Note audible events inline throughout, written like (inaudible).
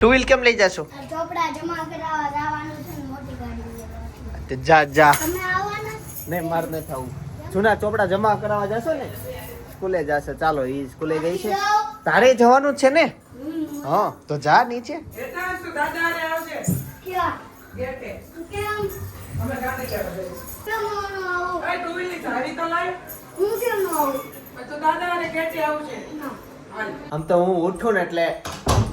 Two wheel કેમ લઈ જશો? આ ચોપડા જમા કરાવવા જવાનું છે ને મોટી ગાડી લેવાની. તે જા જા. નહીં માર ન થવું જૂના ચોપડા જમા કરાવવા જશો ને સ્કૂલે જશે. ચાલો ઈ સ્કૂલે ગઈ છે. તારે જવાનું છે ને. હા તો જા નીચે? એ. આમ તો હું ઉઠું ને એટલે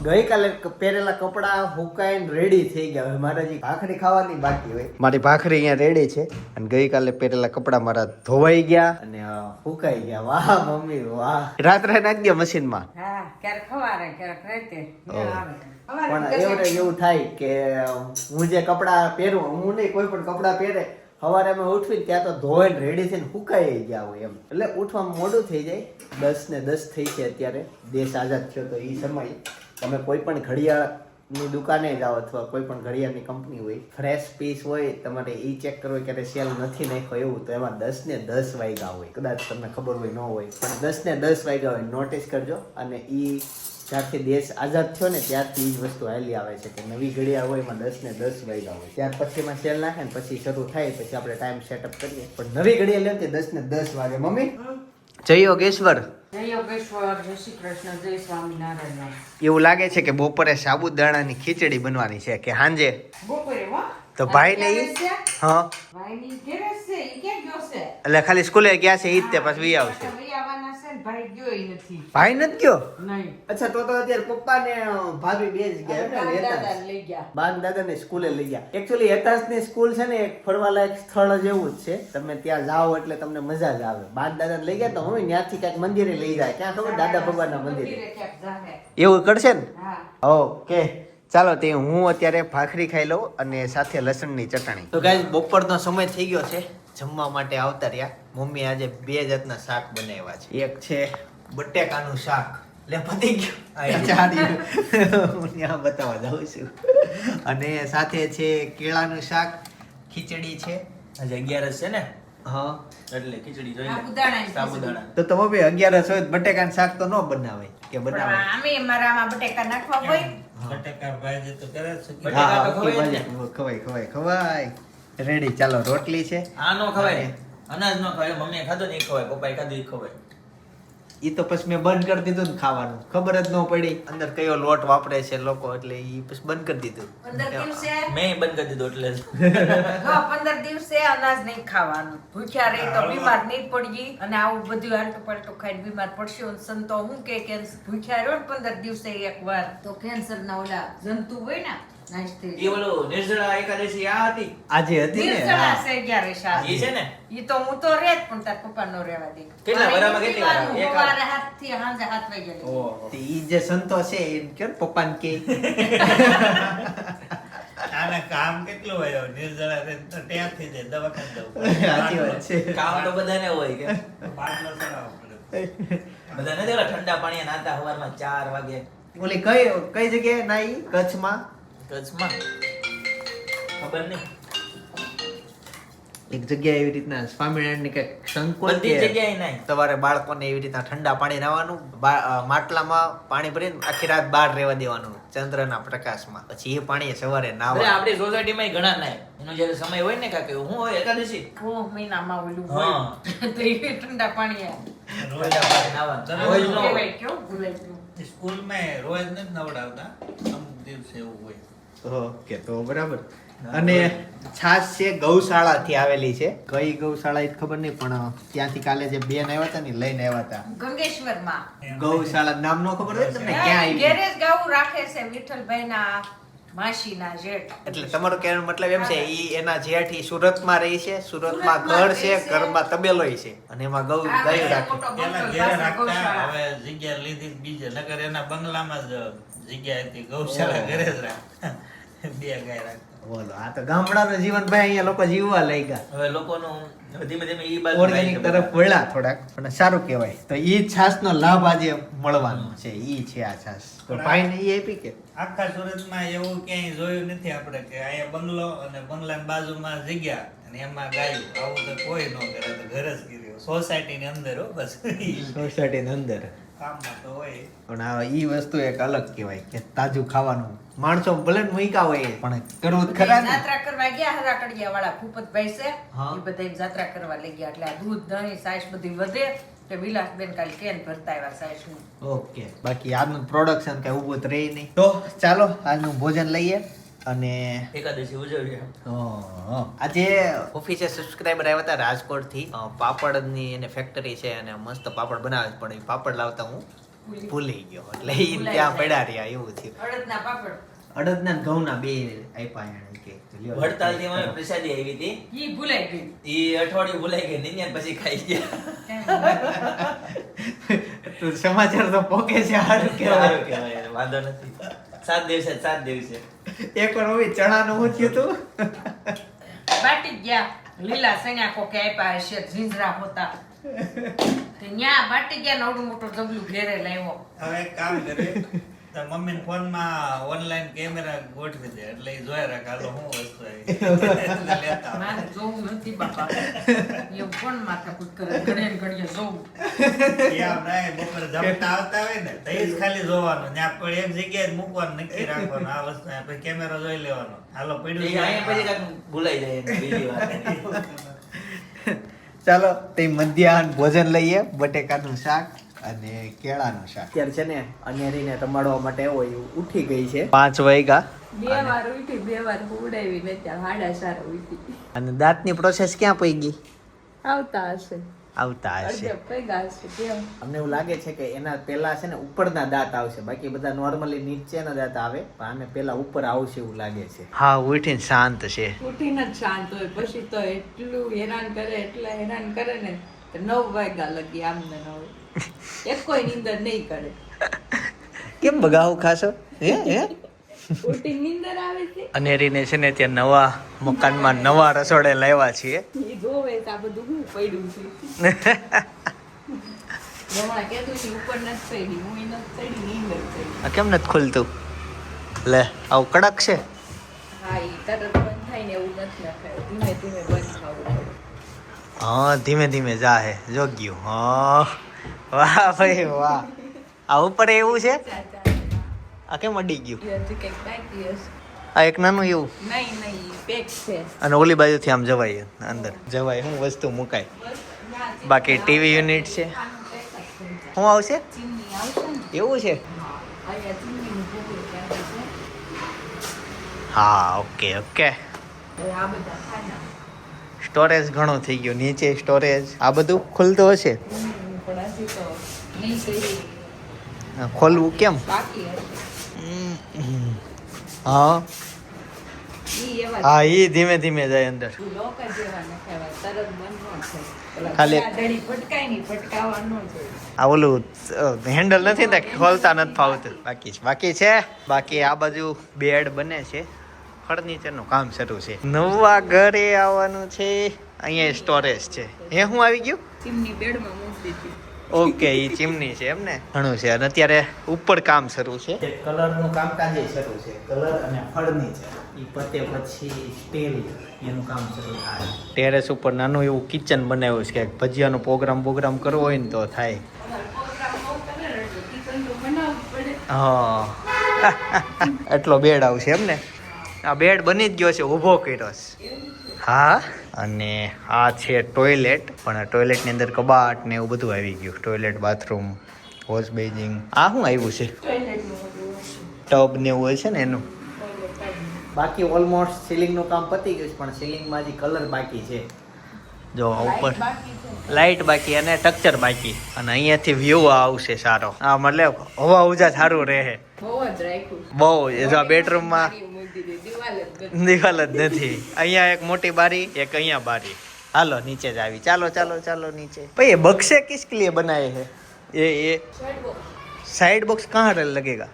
ગઈકાલે પહેરેલા કપડા હુકાઈને રેડી થઈ ગયા. હવે મારે હજી ભાખરી ખાવાની બાકી હોય. મારી ભાખરી અહીંયા રેડી છે અને ગઈકાલે પહેરેલા કપડા મારા ધોવાઈ ગયા. અને હુકાઈ ગયા. વાહ મમ્મી વાહ. રાત્રે નાખી દે મશીનમાં. પણ એવું એવું થાય કે હું જે કપડાં પહેરું હું નહીં કોઈ પણ કપડાં પહેરે સવારે અમે ઉઠવી ત્યાં તો ધોઈને રેડી થઈને સુકાઈ ગયા હોય એમ. એટલે ઉઠવામાં મોડું થઈ જાય. દસ ને દસ થઈ છે અત્યારે. દેશ આઝાદ થયો તો એ સમય. તમે કોઈ પણ ઘડિયાળની દુકાને જાઓ અથવા કોઈ પણ ઘડિયાળની કંપની હોય ફ્રેશ પીસ હોય, તમારે એ ચેક કરવો ક્યારે સેલ નથી નાખ્યો એવું, તો એમાં દસ ને દસ વાગ્યા હોય. કદાચ તમને ખબર હોય ન હોય, પણ દસ ને દસ વાગ્યા હોય નોટિસ કરજો અને એ જ્યારથી દેશ આઝાદ થયો ને ત્યારથી એ જ વસ્તુ હાલી આવે છે કે નવી ઘડિયાળ હોય એમાં દસ ને દસ વાગ્યા હોય. ત્યાર પછી એમાં સેલ નાખે ને પછી શરૂ થાય, પછી આપણે ટાઈમ સેટઅપ કરીએ. પણ નવી ઘડિયાળ દસ ને દસ વાગે. મમ્મી? જય યોગેશ્વર. એવું લાગે છે કે બપોરે સાબુદાણાની ખીચડી બનવાની છે કે હાંજે? બપોરે તો ભાઈ ને હા. એટલે ખાલી સ્કૂલે ગયા છે ઈ જ તે પછી આવશે. ભાઈ ને ગયો ઈ નથી. ભાઈ નથી ગયો? નહીં. અચ્છા તો તો અત્યારે પપ્પા ને ભાભી બે જ ગયા ને દાદા લઈ ગયા. બાન દાદા ને સ્કૂલે લઈ ગયા. એકચ્યુઅલી હેતાસની સ્કૂલ છે ને એક ફરવાલાયક સ્થળ જેવું જ છે. તમે ત્યાં જાઓ એટલે તમને મજા જ આવે. બાન દાદા લઈ ગયા તો હવે ત્યાંથી ક્યાંક મંદિરે લઈ જાય. ક્યાં ખબર? દાદા ભગવાન ના મંદિરે. એવું કરશે ને? ઓકે. ચાલો તે હું અત્યારે ભાખરી ખાઈ લઉં અને સાથે લસણની ચટણી. તો ગાઈસ બપોરનો સમય થઈ ગયો છે. જમવા માટે આવતા રહ્યા. મમ્મી આજે બે જાતના શાક બનાવ્યા છે. એક છે બટેકાનું શાક. લે પતી ગયું. હું ત્યાં બતાવવા જાઉં છું. અને સાથે છે કેળાનું શાક ખીચડી છે. આજે અગિયારસ છે ને? હા. એટલે ખીચડી જોઈ સાબુદાણા તો તો મમ્મી અગિયારસ હોય બટેકાનું શાક તો ન બનાવે કે બનાવે આમે મારામાં બટેકા નાખવા હોય. બટાકા ભાજી તો કરે છે. બટેકા તો હા, ખવાય જ ખવાય ખવાય ખવાય ખવાય. રેડી ચાલો રોટલી છે. આ નો ખવાય અનાજ નો ખવાય મમ્મીએ ખાધું નહીં ખવાય પપ્પાએ ખાધું ખવાય. ઈ તો પછી મેં બંધ કરી દીધું ને ખાવાનું. ખબર જ ન પડી અંદર કયો લોટ વાપરે છે લોકો એટલે ઈ પછી બંધ કરી દીધું. પંદર દિવસે? મેં બંધ કરી દીધું એટલે. હા, પંદર દિવસે અનાજ નહીં ખાવાનું. ભૂખ્યા રહી તો બીમાર નહીં પડી અને આવું બધું આલટું પલટું ખાઈને બીમાર પડશે. સંતો હું કે કેન્સર ભૂખ્યા રહ્યો ને પંદર દિવસે એક વાર. તો કેન્સર ના ઓલા જંતુ હોય ને નાશ થઈ નિર્જળા એકાદશી આ હતી? આજે હતી ને? નિર્જળા છે અગિયાર શાક. ઈ છે ને? ઈ તો હું તો રે પણ તાર પપ્પા નો રેવા દે. કેટલા વરામાં કેટલી વાર એક વાર? સવારે હાથથી સાંજે હાથ વાગ્યા ઓહો. તે ઈ જે સંતો છે એ કે પપ્પાને કે (laughs) આને કામ કેટલું હોય? નિર્જળા રહે તો દવાખાને જવું (laughs) સાચી વાત છે. કામ તો બધાને હોય કે? બાટલો ઠંડા પાણી નાતા સવારમાં ચાર વાગે. ઓલી કઈ કઈ જગ્યાએ નાઈ કચ્છમાં? કચ્છમાં ખબર નહીં. એક જગ્યાએ એવી રીતના સ્વામિનારાયણની કંઈક સંકુલ બધી જગ્યાએ નહીં. સવારે બાળકોને એવી રીતના ઠંડા પાણી નાવાનું બા- માટલામાં પાણી ભરીને આખી રાત બહાર રહેવા દેવાનું ચંદ્રના પ્રકાશમાં. પછી એ પાણી સવારે નાવા આપણી સોસાયટીમાં ઘણા નાય એનો જ્યારે સમય હોય ને કાકે હું હોય એકાદશી? હું મહિનામાં ઓલું હા. (laughs) તો એ ઠંડા પાણી રોજ ઠંડા પાણી નાવાનું. રોજ ન કેવું ભૂલાઈ ગયું. સ્કૂલમાં રોજ નથી નવડાવતા. અમુક દિવસે એવું હોય. ઓકે તો બરાબર. અને છાશ છે ગૌશાળાથી આવેલી છે. કઈ ગૌશાળા એ ખબર નહીં પણ ત્યાંથી કાલે જે બેન આવ્યા હતા ને લઈને આવ્યા હતા. ગંગેશ્વરમાં. ગૌશાળા નામ નો ખબર હોય તમને? ક્યાં આવી ગેરેજ ગાવું રાખે છે વિઠ્ઠલભાઈના માસીના જેઠ. એટલે તમારો કહેવાનો મતલબ એમ છે ઈ એના જેઠ ઈ સુરતમાં રહી છે સુરતમાં ઘર છે. ઘરમાં તબેલોય છે. અને એમાં ગૌ રાખે. ગૌશાળા. હવે જગ્યા લીધી બીજે નગર એના બંગલામાં જ જગ્યા હતી ગૌશાળા ઘરે જ રાખતા. બે ગાય રાખતા. બોલો આ તો ગામડાનું જીવન ભાઈ અહીંયા લોકો જીવવા લાગ્યા. હવે લોકોનું ધીમે ધીમે ઈ બાજુ ઓર્ગેનિક તરફ વળ્યા થોડાક પણ સારું કહેવાય. તો ઈ છાસનો લાભ આજે મળવાનો છે ઈ છે આ છાસ. તો ભાઈને ઈ આપી કે? આખા સુરતમાં એવું ક્યાંય જોયું નથી આપણે કે અહીંયા બંગલો અને બંગલાની બાજુમાં જગ્યા અને એમાં ગાયું. આવું તો કોઈ ન કરે તો ઘર જ કર્યું સોસાયટીની અંદર હો બસ. સોસાયટીની અંદર. પણ આ ઈ વસ્તુ એક અલગ કહેવાય કે તાજું ખાવાનું. માણસો ભલે મૂકા હોય પણ કરવું ખરા જાત્રા કરવા ગયા હરાકડિયા વાળા ભૂપતભાઈ છે. એ બધા જાત્રા કરવા લઈ ગયા. એટલે આ દૂધ દહીં સાઈસ બધી વધે. તો વિલાસબેન કાલ કેન ભરતા આવ્યા સાઈસ ઓકે બાકી આજનું પ્રોડક્શન કઈ ઊભું જ રહી નહીં. તો ચાલો આજનું ભોજન લઈએ. અને એકાદશી ઉજવીએ. આજે ઓફિસે સબસ્ક્રાઈબર આવ્યા હતા રાજકોટથી. પાપડની એને ફેક્ટરી છે અને મસ્ત પાપડ બનાવે છે પણ એ પાપડ લાવતા હું ભૂલી ગયો. એટલે એ ત્યાં પડ્યા રહ્યા એવું થયું. અડદના પાપડ. અડદના ઘઉંના બે આપ્યા એને કે લ્યો. વડતાલથી અમે પ્રસાદી આવી હતી. ઈ ભૂલાઈ ગઈ. ઈ અઠવાડિયું ભૂલાઈ ગઈ નહીં પછી ખાઈ ગયા. તો સમાચાર તો પોકે છે સારું કહેવાય, વાંધો નથી. સાત દિવસે સાત દિવસે. એક વાર હવે ચણાનું હું થયું હતું બાટી ગયા. લીલા સણ્યા કોકે આપ્યા હશે? ઝીંઝરા હોતા. ત્યાં ન્યા બાટી ગયા નવડું મોટું ડબલું ઘેરે લાવ્યો. હવે કામ કરે તો મમ્મીને ફોનમાં ઓનલાઈન કેમેરા ગોઠવી દે એટલે એ જોયા રાખે હાલો શું વસ્તુ આવી. લેતા મારે જોવું નથી બાપા. એ ફોન માથે માથાકૂટ કરે ઘડીએ ઘડીએ જોવું. એ ભાઈ બપોર જમતા આવતા હોય ને તો જ ખાલી જોવાનું. ને આપણે એક જગ્યાએ મૂકવાનું નક્કી રાખવાનું. આ વસ્તુ આ પછી કેમેરો જોઈ લેવાનો. હાલો પડ્યું છે. અહીંયા પછી ભૂલાઈ જાય બીજી વાર ચાલો તે મધ્યાહન ભોજન લઈએ બટેકાનું શાક. અને કેળાનું શાક. અત્યારે છે ને અનેરીને રમાડવા માટે હોય ઉઠી ગઈ છે. પાંચ વાગ્યા. બે વાર ઉઠી બે વાર ઉડાવી ને ત્યાં હાડા સારા ઉઠી. અને દાંતની પ્રોસેસ ક્યાં પઈ ગઈ? આવતા હશે. આવતા હશે. અમને એવું લાગે છે કે એના પહેલા છે ને ઉપરના દાંત આવશે. બાકી બધા નોર્મલી નીચેના દાંત આવે પણ આને પહેલા ઉપર આવશે એવું લાગે છે. હા ઉઠીને શાંત છે. ઉઠીને જ શાંત હોય પછી તો એટલું હેરાન કરે એટલા હેરાન કરે ને નવ વાગ્યા લગી આમને નવ. એક કોઈ નીંદર નહીં કરે. કેમ બગાવું ખાશો? હે હે? ઉલટી નિંદર આવે છે? અનેરીને છે ને ત્યાં નવા મકાનમાં નવા રસોડે લાવ્યા છીએ. એ જોવે તો આ બધું હું પડ્યું છે. હમણાં કહેતું છે ઉપર નથી ચડી હું નથી ચડી નીંદર ચડી કેમ નથી ખુલતું? લે આવું કડક છે? હા એ તરત બંધ થાય ને એવું નથી નખાય ધીમે ધીમે બંધ થવું હા ધીમે ધીમે જાહે. જોગ્યું હા. વાહ ભાઈ વાહ. આવું પડે એવું છે? આ કેમ અડી ગયું? આ એક નાનું એવું? નહીં નહીં અને ઓલી બાજુથી આમ જવાય અંદર. જવાય શું વસ્તુ મુકાય. બાકી ટીવી યુનિટ છે. શું આવશે? એવું છે? હા હા ઓકે ઓકે. સ્ટોરેજ ઘણું થઈ ગયું. નીચે સ્ટોરેજ. આ બધું ખુલતું હશે? પણ હજી તો નહીં કરી ખોલવું કેમ? બાકી હા. ઈ હા એ ધીમે ધીમે જાય અંદર. ખાલી- આ ઓલું હેન્ડલ નથી ને ખોલતા નથી ફાવતું. બાકી બાકી છે? બાકી આ બાજુ બેડ બને છે. ફર્નિચરનું કામ શરૂ છે. નવા ઘરે આવવાનું છે. અહીંયા સ્ટોરેજ છે. એ હું આવી ગયું? ચીમની બેડમાં મૂકી દીધી. ઓકે એ ચીમની છે એમ ને? ઘણું છે. અને અત્યારે ઉપર કામ શરૂ છે? કલરનું કામકાજ શરૂ છે. કલર અને ફર્નિચર એ પતે પછી સ્ટીલ એનું કામ શરૂ થાય. ટેરેસ ઉપર નાનું એવું કિચન બનાવ્યું છે. કે ભજીયાનો પ્રોગ્રામ પ્રોગ્રામ કરવો હોય ને તો થાય. હા. (laughs) એટલો બેડ આવશે એમ ને? આ બેડ બની જ ગયો છે. ઊભો કર્યો છે? હા. અને આ છે ટોયલેટ પણ ટોયલેટની અંદર કબાટ ને એવું બધું આવી ગયું. ટોયલેટ બાથરૂમ વોશ બેઝિંગ આ શું આવ્યું છે? ટબ ને એવું હોય છે ને એનું? બાકી ઓલમોસ્ટ સીલિંગનું કામ પતી ગયું છે પણ સીલિંગમાં હજી કલર બાકી છે. જો ઉપર લાઈટ બાકી લાઇટ બાકી અને સ્ટ્રક્ચર બાકી. અને અહીંયાથી વ્યૂ આવશે સારો. આ મતલબ હવા ઉજા સારું રહે. બહુ જ રાખ્યું. બહુ જો આ બેડરૂમમાં દિવાલ જ નથી. અહીંયા એક મોટી બારી એક અહીંયા બારી. હાલો નીચે જ આવી. ચાલો ચાલો ચાલો નીચે. ભાઈ એ બક્ષે કિસકે બનાવે છે એ એ. Side box કહાં રલ લગેગા?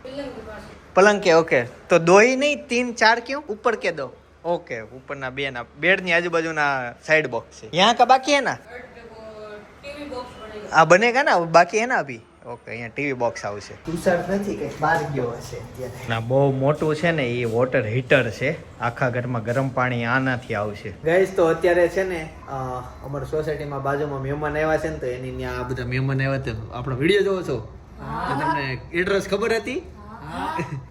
પલંગ કે ઓકે. તો દોહી નહીં તીન ચાર ક્યું? ઉપર કે દો. ઓકે ઉપરના બે ના બેડની આજુબાજુના સાઈડ બોક્સ છે. યહાં કા બાકી હે ના આ બનેગા ના? બાકી હે ના અભી ઓકે અહીંયા ટીવી બોક્સ આવશે. તુષાર નથી કે બહાર ગયો હશે ના બહુ મોટું છે ને એ વોટર હીટર છે. આખા ઘરમાં ગરમ પાણી આનાથી આવશે. ગાઈસ તો અત્યારે છે ને અમાર સોસાયટીમાં બાજુમાં મહેમાન આવ્યા છે ને તો એની ત્યાં આ બધા મહેમાન આવ્યા તો આપણો વીડિયો જોવો છો? તો તમને એડ્રેસ ખબર હતી?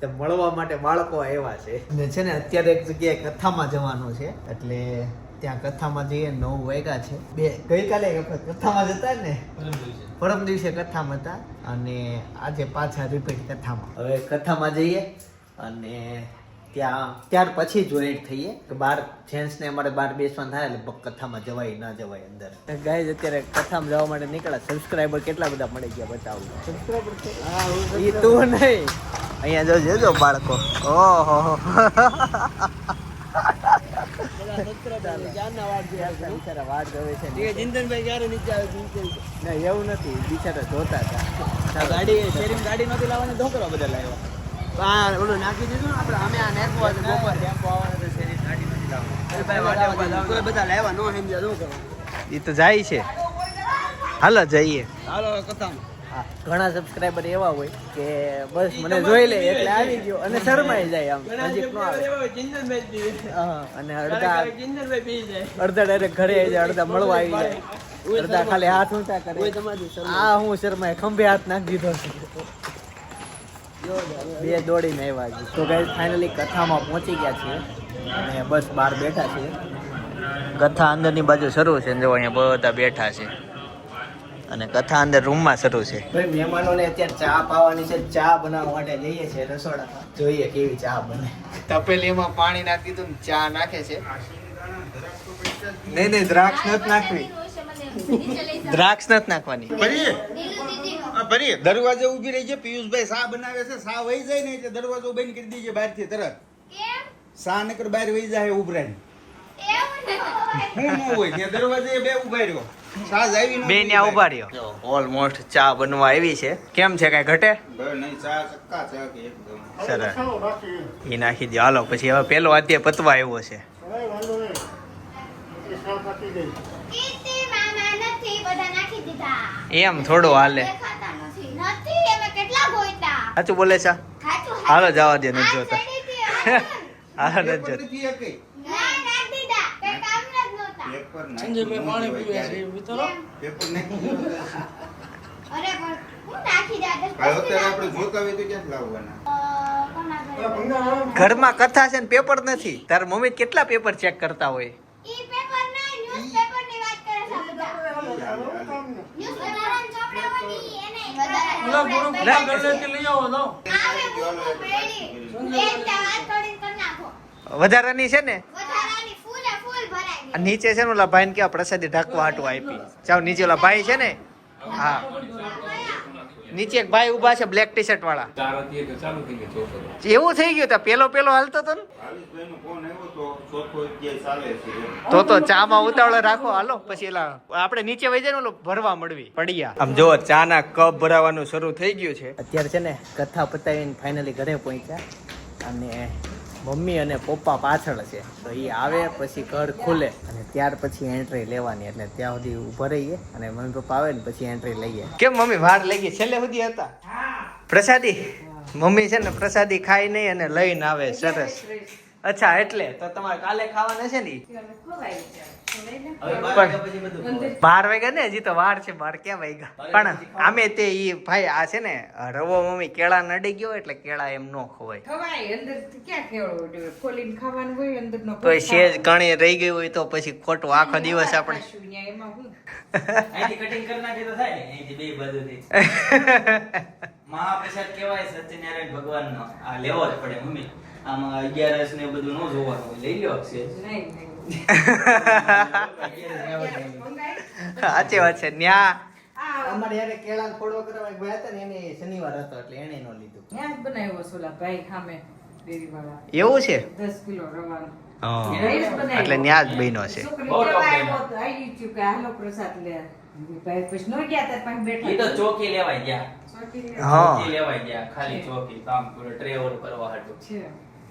તો મળવા માટે બાળકો આવ્યા છે. અને છે ને અત્યારે એક જગ્યાએ કથામાં જવાનું છે એટલે ત્યાં કથામાં જઈએ નવ વાગ્યા છે. બે ગઈકાલે કથામાં જતા ને? પરમ દિવસે. કથામાં હતા અને આજે પાછા રિપીટ કથામાં. હવે કથામાં જઈએ અને ત્યાં ત્યાર પછી જોઈન્ટ થઈએ કે બાર જેન્ટ્સને અમારે બાર બેસવાનું થાય એટલે કથામાં જવાય ના જવાય અંદર. ગાય અત્યારે કથામાં જવા માટે નીકળ્યા. સબસ્ક્રાઈબર કેટલા બધા મળી ગયા બતાવું. સબસ્ક્રાઈબર એ તું નહીં. અહીંયા જો જોજો બાળકો. ઓહો. બિચારા વાટ જોવે છે. ચિંતનભાઈ ક્યારે નીચે આવે ના એવું નથી. બિચારા જોતા હતા. ગાડી શેરિંગ ગાડી નહોતી લાવવાની ધોકરો બધા લાવ્યા ઓલું નાખી દીધું આપણે અમે આ હતું બપોર ટેમ્પો આવવાનો તો શેરી ગાડી નથી લાવવાની. કોઈ બધા લાવ્યા નો સમજ્યા શું કરો એ તો જાય છે. હાલો જઈએ. હાલો કથામાં. ઘણા સબસ્ક્રાઇબર એવા હોય કે બસ મને જોઈ લે એટલે આવી ગયો અને શરમાઈ જાય આમ નજીક નો આવે. અને અડધા અડધા ડાયરેક્ટ ઘરે આવી જાય અડધા મળવા આવી જાય. અડધા ખાલી હાથ ઊંચા કરે. તમારી આ હું શર્માએ ખંભે હાથ નાખી દીધો છે. બે દોડીને આવ્યા છે. તો ગાઈઝ ફાઇનલી કથામાં પહોંચી ગયા છીએ. અને બસ બહાર બેઠા છીએ. કથા અંદરની બાજુ શરૂ છે જો અહીંયા બધા બેઠા છે. અને કથા અંદર રૂમમાં શરૂ છે. ભાઈ મહેમાનોને અત્યારે ચા પાવાની છે ચા બનાવવા માટે જઈએ છે રસોડા જોઈએ કેવી ચા બને. તપેલીમાં પાણી નાખી દીધું ને ચા નાખે છે. નહીં નહીં દ્રાક્ષ નથી નાખવી. દ્રાક્ષ નથી નાખવાની. ભરીએ? ભરીએ. દરવાજે ઊભી રહી છે પિયુષભાઈ શા બનાવે છે સા વહી જાય ને એટલે દરવાજો બંધ કરી દીજે બહારથી તરત સા નકર બહાર વહી જાય ઉભરાય હું ન હોય ત્યાં દરવાજે બે ઊભા રહ્યો. બે ત્યાં ઊભા રહ્યો. ઓલમોસ્ટ ચા બનવા આવી છે. કેમ છે કઈ ઘટે? નહીં ચા ચક્કા ચા કે એકદમ. સરસ. એ નાખી દો હાલો પછી હવે પેલો અત્યારે પતવા આવ્યો છે. કીર્તિ મામા નથી બધા નાખી દીધા. એમ થોડો હાલે. દેખાતા નથી. નથી અમે કેટલા ગોઈતા સાચું બોલે છે? હાલો જવા દે નથી જોતા. (laughs) જોતા હાલો નથી જોતા નથી એકેય. ના નાખી દીધા કઈ કામના જ નહોતા પેપર સંજયભાઈ પાણી પીવે છે નાખી પેપર નાખી અરે પણ હું નાખી દા દસ હવે આપણે જોતા હોય તો ક્યાં લાવવાના? ઘરમાં કથા છે ને પેપર નથી. તાર મમ્મી કેટલા પેપર ચેક કરતા હોય? વધારાની છે ને વધારાની ફૂલે ફૂલ ભરાઈ આ નીચે છે ને ઓલા ભાઈ ને કેવા પ્રસાદી ઢાંકવા હાટું આપી. ચાલ નીચે ઓલા ભાઈ છે ને? હા. નીચે એક ભાઈ ઊભા છે બ્લેક ટી શર્ટ વાળા. એવું થઈ ગયું તા પેલો પેલો હાલતો હતો તો તો ચા ચામાં ઉતાવળ રાખો હાલો પછી એલા આપણે નીચે વહી જાય ને ભરવા મળવી પડ્યા. આમ જો ચા ના કપ ભરાવાનું શરૂ થઈ ગયું છે. અત્યારે છે ને કથા પતાવીને ફાઇનલી ઘરે પહોંચ્યા અને મમ્મી અને પપ્પા પાછળ છે. તો એ આવે પછી ઘર ખુલે અને ત્યાર પછી એન્ટ્રી લેવાની. એટલે ત્યાં સુધી ઊભા રહીએ અને મમ્મી પપ્પા આવે ને પછી એન્ટ્રી લઈએ. કેમ મમ્મી? વાર લઈ ગઈ છેલ્લે સુધી હતા? પ્રસાદી? મમ્મી છે ને પ્રસાદી ખાઈ નહીં અને લઈને આવે સરસ. અચ્છા એટલે તો તમારે કાલે ખાવાના છે ને બાર વાગ્યા ને હજી તો વાર છે બાર ક્યાં વાગ્યા? પણ આમે તે ઈ ભાઈ આ છે ને રવો મમ્મી કેળા નડી ગયો એટલે કેળા એમ નો ખવાય. ખવાય અંદર ક્યાં કેળવો ખોલીને ખાવાનું હોય અંદર નો તો સેજ કણી રહી ગયું હોય તો પછી ખોટું આખો દિવસ આપણે એમાં હું? કટિંગ કરી નાખી તો થાય ને બે બાજુથી. (laughs) મહાપ્રસાદ કહેવાય સત્યનારાયણ ભગવાનનો. આ લેવો જ પડે મમ્મી. આમાં અગિયારસ ને બધું ન જોવાનું લઈ લ્યો છે નહીં નહીં. (laughs) સાચી વાત છે ન્યા. અમારે યારે કેળા ખોડો કરવા ગયા હતા ને એને શનિવાર હતો એટલે એને નો લીધું. ત્યાં જ બનાવ્યો છે ભાઈ સામે એવું છે? દસ કિલો રવાનો. હા. રાઈસ બનાવ્યો. એટલે ન્યા જ બન્યો છે. હાલો પ્રસાદ લે. ભાઈ પછી નો ગયા તાર પાસે બેઠા એ તો ચોકી લેવાય ગયા. ચોકી લેવાય ગયા ખાલી ચોકી કામ પૂરો ટ્રેવલ કરવા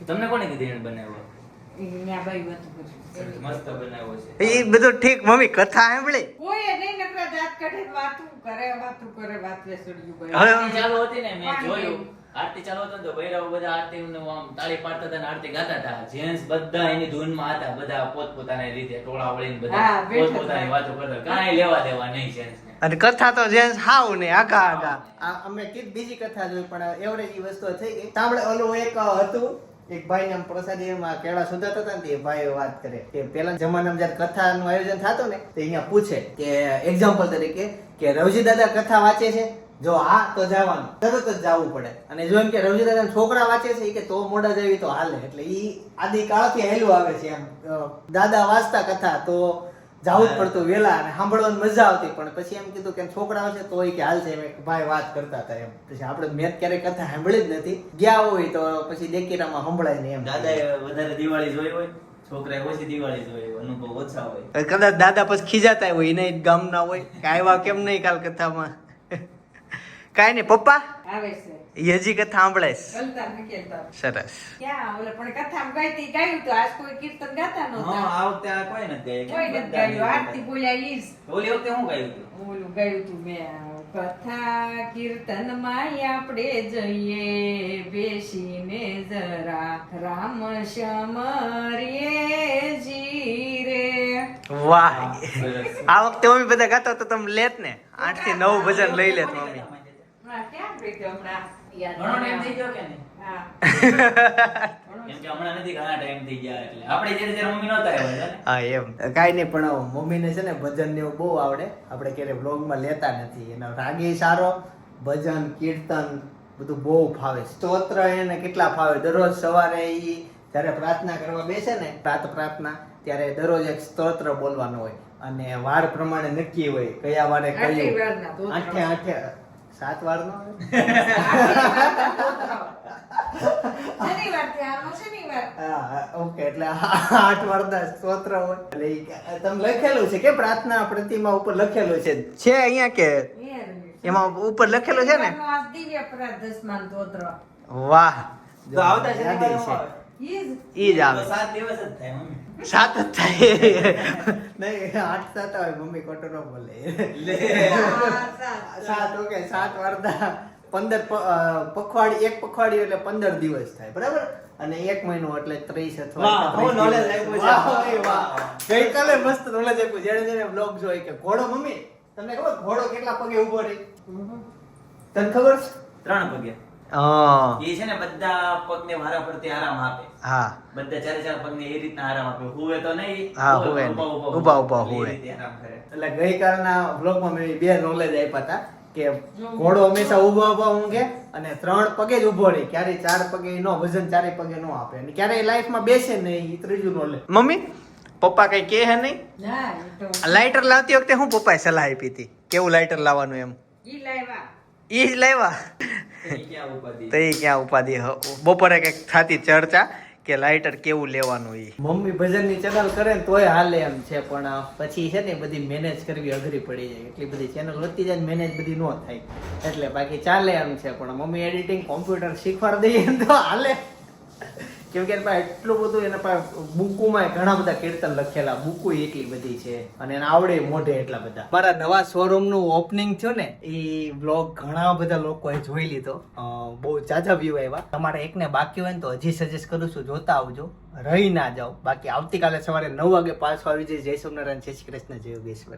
તમને કોને કીધું એને બનાવ્યો? એ બધું ઠીક મમ્મી કથા સાંભળી? કોઈએ નહીં નકરા દાંત કાઢે વાતું કરે વાતું કરે વાત વેસડ્યું ભાઈ ચાલુ હતી ને મેં જોયું. આરતી ચાલુ હતો તો ભૈરવ બધા આરતી ને આમ તાળી પાડતા હતા ને આરતી ગાતા હતા. જેન્ટ્સ બધા એની ધૂનમાં હતા બધા પોતપોતાની રીતે ટોળા વળીને બધા પોતપોતાની વાતો કરતા કાંઈ લેવા દેવા નહીં જેન્ટ્સ અને કથા તો જેન્સ હાવ ને આગા આગા આ અમે કીધ બીજી કથા જોઈ પણ એવરેજ વસ્તુ થઈ ગઈ. સાંભળે ઓલું એક હતું એક ભાઈ પ્રસાદી પ્રસાદીમાં કેળા સુધાતા હતા ને તે ભાઈ વાત કરે. કે પેલા જમાનામાં જયારે કથાનું આયોજન થતું ને, તો અહીંયા પૂછે કે એક્ઝામ્પલ તરીકે કે રવજી દાદા કથા વાંચે છે? જો હા, તો જવાનું. તરત જ જવું પડે. અને જો એમ કે રવજી દાદા છોકરા વાંચે છે કે તો મોડા જવી તો હાલે. એટલે ઈ આદિ કાળથી હેલું આવે છે એમ. દાદા વાંચતા કથા, તો જાવું જ પડતું વેલા અને સાંભળવાની મજા આવતી પણ પછી એમ કીધું કે છોકરા છે તો કે હાલ છે ભાઈ વાત કરતા હતા એમ. પછી આપણે મેં ક્યારેય કથા સાંભળી જ નથી. ગયા હોય તો પછી દેકીરામાં સંભળાય ને એમ. દાદા વધારે દિવાળી જોઈ હોય છોકરા ઓછી દિવાળી જોઈ અનુભવ ઓછા હોય. કદાચ દાદા પછી ખીજાતા હોય એને ગામ ના હોય કે આવ્યા કેમ નહીં કાલ કથામાં (laughs) કાંઈ નહીં પપ્પા? આવે છે. હજી કથા સાંભળાઈશ. સરસ. ક્યાં ઓલે પણ કથામાં ગાઈતી ગાયું તો આજ કોઈ કીર્તન ગાતા હા નહોતા. આ વખતે આ કોઈ નથી કોઈ ગાયું. ગાયું. આરતી બોલ્યા ઈ ઓલી વખતે શું ગાયું હતું? ઓલું ગાયું તું મે કથા કીર્તનમાં આપણે જઈએ બેસીને જરા રામ શમરીએ જીરે. વાહ. આ વખતે મમ્મી બધા ગાતા તો તમે લેત ને. આઠથી નવ ભજન લઈ લેત મમ્મી. ક્યાં ગઈ હમણાં? ઘણો ટાઈમ થઈ ગયો કે નહીં? હા. (laughs) કેમ કે હમણાં નથી ઘણા ટાઈમ થઈ ગયા એટલે. આપણે જ્યારે જ્યારે મમ્મી નહોતા આવ્યા હતા ને. હા એમ. કાંઈ નહીં પણ મમ્મીને છે ને ભજન ને બહુ આવડે. આપણે ક્યારે વ્લોગમાં લેતા નથી. એનો રાગે સારો ભજન કીર્તન બધું બહુ ફાવે. સ્તોત્ર એને કેટલા ફાવે. દરરોજ સવારે જયારે જ્યારે પ્રાર્થના કરવા બેસે ને પ્રાત પ્રાર્થના ત્યારે દરરોજ એક સ્તોત્ર બોલવાનો હોય. અને વાર પ્રમાણે નક્કી હોય કયા વારે કયું. વારના આઠે આઠે. સાત વાર નો. ઓકે એટલે આઠ વારના સ્તોત્ર હોય. એટલે તમે લખેલું છે કે પ્રાર્થના પ્રતિમા ઉપર લખેલું છે? છે અહીંયા કે? એમાં ઉપર લખેલું છે ને? સ્તોત્ર. વાહ. તો આવતા છે. આવે? ઈ જ. આવે. સાત દિવસ જ થાય મમ્મી. સાત જ થાય. નહીં આઠ સાત હોય મમ્મી ખોટો ન બોલે સાત. ઓકે સાત વાર્તા પંદર પખવાડી એક પખવાડી એટલે પંદર દિવસ થાય બરાબર? અને એક મહિનો એટલે ત્રીસ અથવા. ગઈકાલે મસ્ત નોલેજ આપ્યું. જેને જેને બ્લોગ જોઈ કે ઘોડો મમ્મી તમને ખબર? ઘોડો કેટલા પગે ઊભો રહી? તને ખબર? છે ત્રણ પગે. એ છે ને બધા પગને વારા ફરતી આરામ આપે. હા. બધા ચારે ચાર પગને એ રીતના આરામ આપે. હુવે તો નહીં હા, હુવે ઊભા તો નહીં. ઊભા ઊભા ઊભા એટલે એ હુવે. એટલે ગઈકાલના બ્લોગમાં મેં બે નોલેજ આપ્યા હતા કે ઘોડો હંમેશા ઊભો ઊભો ઊંઘે અને ત્રણ પગે જ ઊભો રહે. ક્યારે ચાર પગે નો વજન ચારે પગે નો આપે. અને ક્યારેય લાઈફમાં બેસે નહીં એ ત્રીજું નોલેજ મમ્મી પપ્પા કઈ કે હે નહીં? લાઇટર લાવતી વખતે હું પપ્પાએ સલાહ આપી હતી. કેવું લાઇટર લાવવાનું એમ? ઈ લાવ્યા. ઈ જ લાવ્યા તો ક્યાં ઉપાધિ? એ ક્યાં ઉપાધિ? હ- બપોરે કંઈક થતી ચર્ચા કે લાઇટર કેવું લેવાનું ઈ? મમ્મી ભજનની ચેનલ કરે ને તોય હાલે એમ છે પણ પછી છે ને બધી મેનેજ કરવી અઘરી પડી જાય. એટલી બધી ચેનલ વધતી જાય મેનેજ બધી ન થાય. એટલે બાકી ચાલે એમ છે પણ મમ્મી એડિટિંગ કોમ્પ્યુટર શીખવાડી દઈએ ને તો હાલે. કેમ કે એના પાસે એટલું બધું, એના પાસે બુકુમાં ઘણા બધા કીર્તન લખેલા, બુકુ એટલી બધી છે અને એને આવડે મોઢે એટલા બધા. મારા નવા શોરૂમનું ઓપનિંગ થયું ને, એ બ્લોગ ઘણા બધા લોકોએ જોઈ લીધો. બહુ જાજા વ્યૂ આવ્યા. તમારે એકને બાકી હોય ને તો હજી સજેસ્ટ કરું છું, જોતા આવજો. રહી ના જાઓ. બાકી આવતીકાલે સવારે નવ વાગે પાછો આવી જઈ જય સોમનારાયણ જય શ્રી કૃષ્ણ, જય યોગેશ્વર.